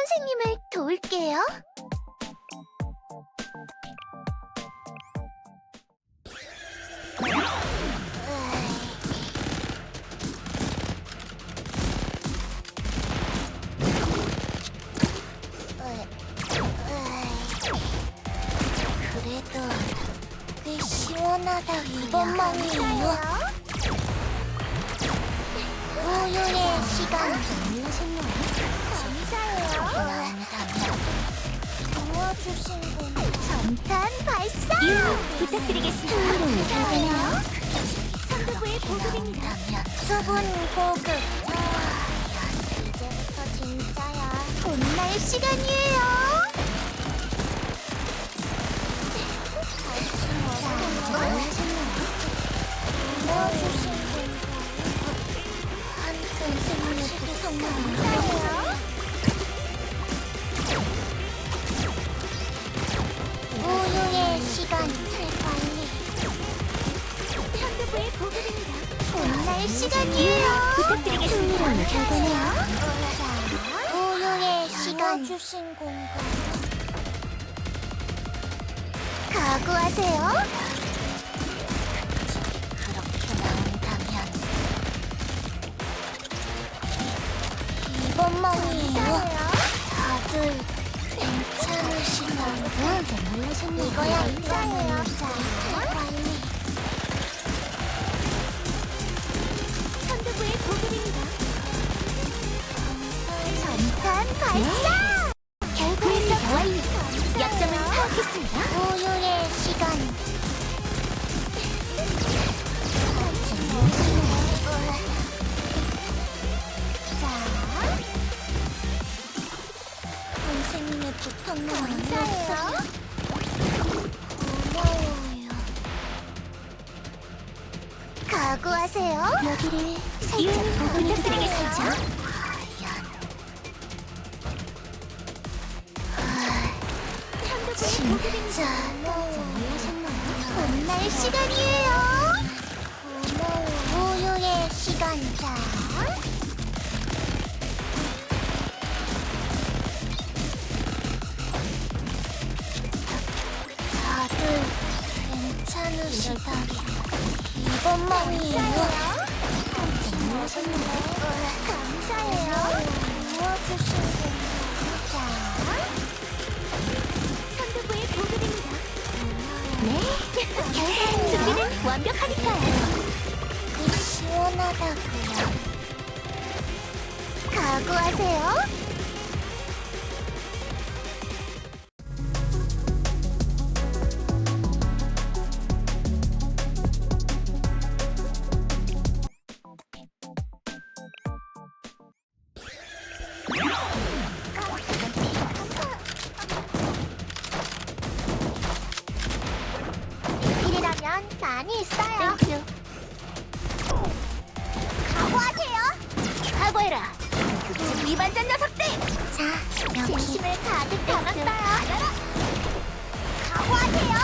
선생님을 도울게요. 그래도 꽤 시원하다 이번만이에요. 우유의 시간 전탄 발사 부탁드리겠습니다. 감사해요. 선두부의 보급입니다. 수분 보급. 이제부터 진짜야. 혼날 시간이에요. 도와주신 분 보급입니다. 혼날 시간이에요. 부탁드리겠습니다. 우유의 시간. 주신 공간 각오하세요. 그렇게 나온다면 이번만이에요. 다들 괜찮으시면 이거야 인사해요. 완료. 파악했습니다. 시간. 자, 선생님의 부탁만 감사해요. 고마워요. 각오하세요. 여기를 살짝 부탁드리겠습니다. 진짜 혼날 시간이에요. 우유의 시간 자. 다들 괜찮으시다. 이번만이에요. 감사해요. 감사해요. 완벽하니까요. 그 시원하다고요. 각오하세요. 일이라면 많이 있어요. 땡큐. 각오하세요. 각오해라. 규칙 위반자 녀석들. 자, 여기 진심을 가득 담았어요. 각오하세요.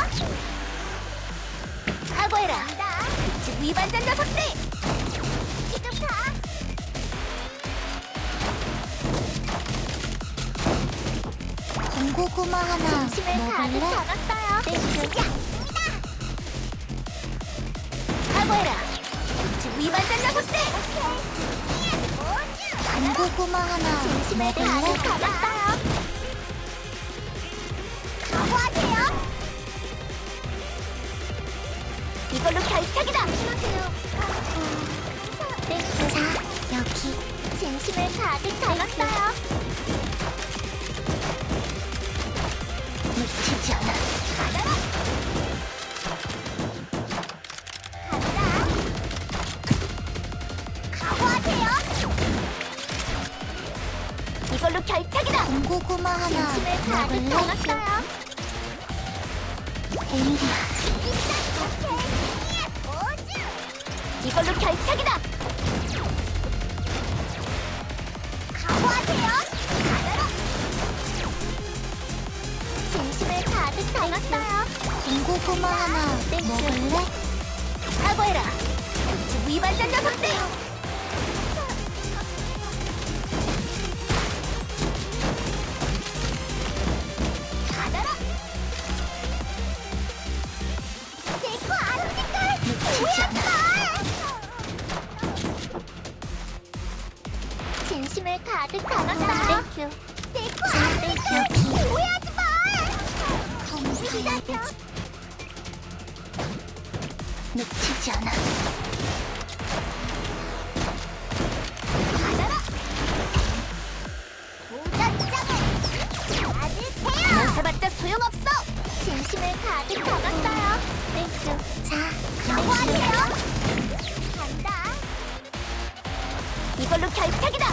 각오해라. 규칙 위반자 녀석들. 지금 가. 군고구마 하나 먹을래? 땡큐. 각오해라. 규칙 위반자 녀석들. 군고구마 하나 가득 먹을래? 담았어요. 각오하세요. 이걸로 결착이다. 자, 여기 진심을 가득 담았어요. 미치지 않아. 고구마 하나 먹을래? 이걸로 결착이다. 각오하세요. 진심을 가득 담았어요. 군고구마 하나 땡큐. 먹을래? 사과해라. 위반자 녀석들. 땡큐. 내거 아니니까 오해하지 마 기다려 놓치지 않아. 받아라 도전장을 받으세요 멈춰봤자 소용없어. 진심을 가득 담았어요. 땡큐. 자 각오하세요. 간다. 이걸로 결착이다.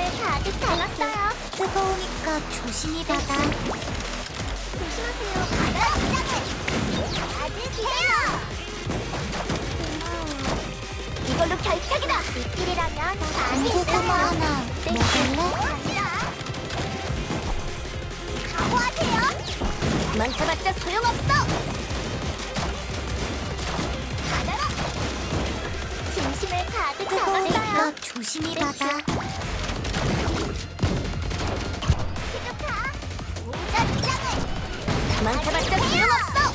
진심을 가득 담았어요. 뜨거우니까 조심히 받아. 조심하세요. 받아라. 받으세요. 이걸로 결착이다. 많이 군고구마 있어요. 하나 먹을래? 각오하세요. 망쳐봤자 소용없어. 받아라. 진심을 가득 담았어요. 뜨거우니까 조심히 받아. 망쳐봤자 소용없어.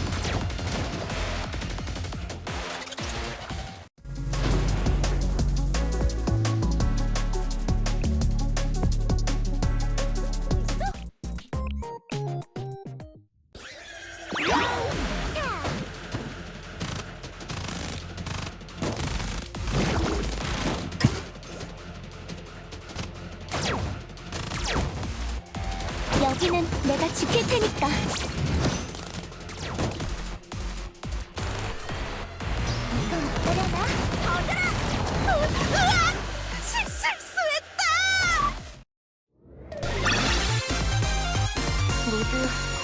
여기는 내가 지킬 테니까. 으악! 실, 실수했다! 모두